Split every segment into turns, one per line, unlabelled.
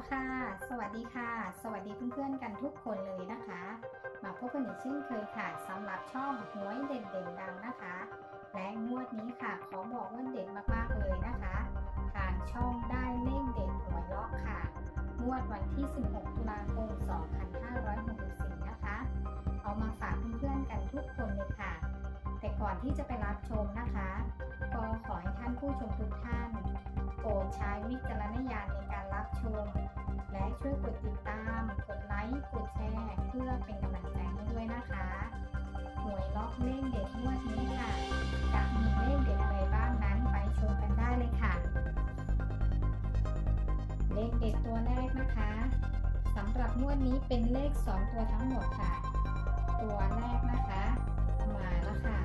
แล้วค่ะ สวัสดีค่ะ สวัสดีเพื่อนๆกันทุกคนเลยนะคะ มาพบกันอีกเช่นเคยค่ะสำหรับช่องหวยเด่นเด่นดังนะคะ และงวดนี้ค่ะ ขอบอกว่าเด่นมากๆเลยนะคะ ทางช่องได้เลขเด็ดหวยล็อกค่ะ งวดวันที่ 16 ตุลาคม 2564 นะคะ เอามาฝากเพื่อนๆกันทุกคนเลยค่ะ แต่ก่อนที่จะไปรับชมนะคะ ก็ขอให้ท่านผู้ชมทุกท่านโปรดใช้วิจารณญาณในการ ชม และช่วยกดติดตาม กดไลค์ กดแชร์ เพื่อเป็นกำลังใจให้ด้วยนะคะหวยล็อกเลขเด็ดงวดนี้ค่ะจะมีเลขเด็ดอะไรบ้างนั้นไปชมกันได้เลยค่ะ เลขเด็ดตัวแรกนะคะสำหรับงวดนี้เป็นเลข 2 ตัวทั้งหมดค่ะ ตัวแรกนะคะ มาแล้วค่ะ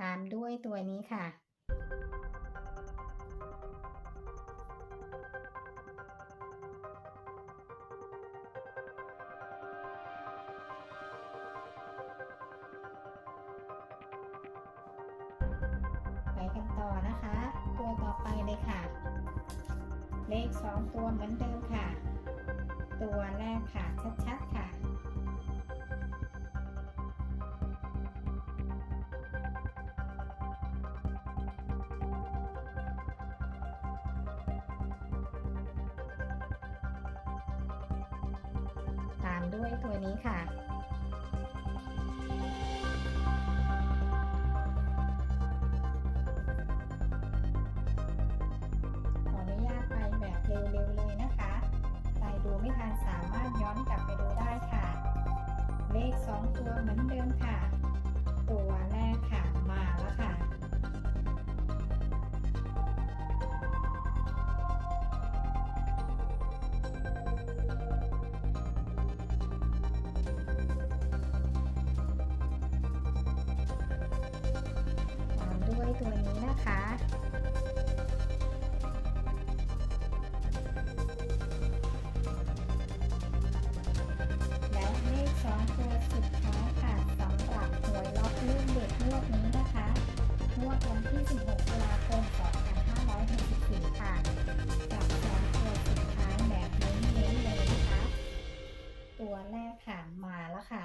ตามด้วยตัวนี้ค่ะ ไปกันต่อนะคะ ตัวต่อไปเลยค่ะ เลขสองตัวเหมือนเดิมค่ะ ตัวแรกค่ะชัดๆ ด้วยตัวนี้ค่ะ ขออนุญาตไปแบบเร็วๆเลยนะคะ ใครดูไม่ทันสามารถย้อนกลับไปดูได้ค่ะ เลข 2 ตัวเหมือนเดิม ตัวสุดท้ายแบบเน้นๆเลยนะคะตัวแรกค่ะมาแล้วค่ะ